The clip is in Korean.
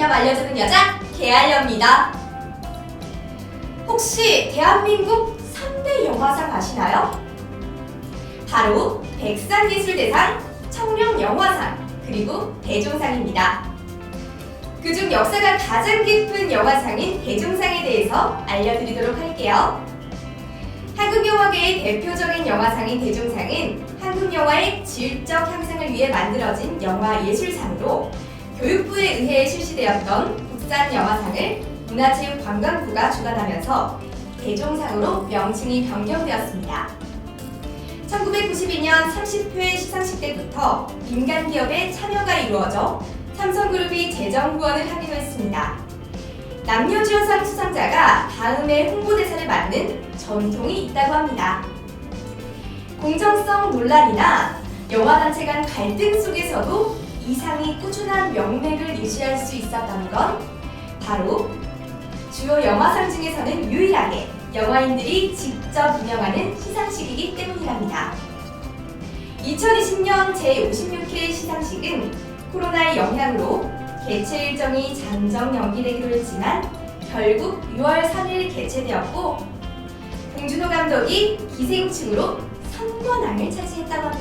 개념 알려주는 여자 개알려입니다. 혹시 대한민국 3대 영화상 아시나요? 바로 백상예술대상, 청룡영화상, 그리고 대종상입니다. 그중 역사가 가장 깊은 영화상인 대종상에 대해서 알려드리도록 할게요. 한국 영화계의 대표적인 영화상인 대종상은 한국 영화의 질적 향상을 위해 만들어진 영화 예술상으로 교육부에 의해 실시되었던 국산 영화상을 문화체육관광부가 주관하면서 대종상으로 명칭이 변경되었습니다. 1992년 30회 시상식 때부터 민간 기업의 참여가 이루어져 삼성그룹이 재정 후원을 하기로 했습니다. 남녀 주연상 수상자가 다음에 홍보대사를 맡는 전통이 있다고 합니다. 공정성 논란이나 영화단체 간 갈등 속에서도 이 상이 꾸준한 명맥을 유지할 수 있었다는 건 바로 주요 영화상 중에서는 유일하게 영화인들이 직접 운영하는 시상식이기 때문이랍니다. 2020년 제56회 시상식은 코로나의 영향으로 개최 일정이 잠정 연기되기로 했지만 결국 6월 3일 개최되었고 봉준호 감독이 기생충으로 선관왕을 차지했다고 합니다.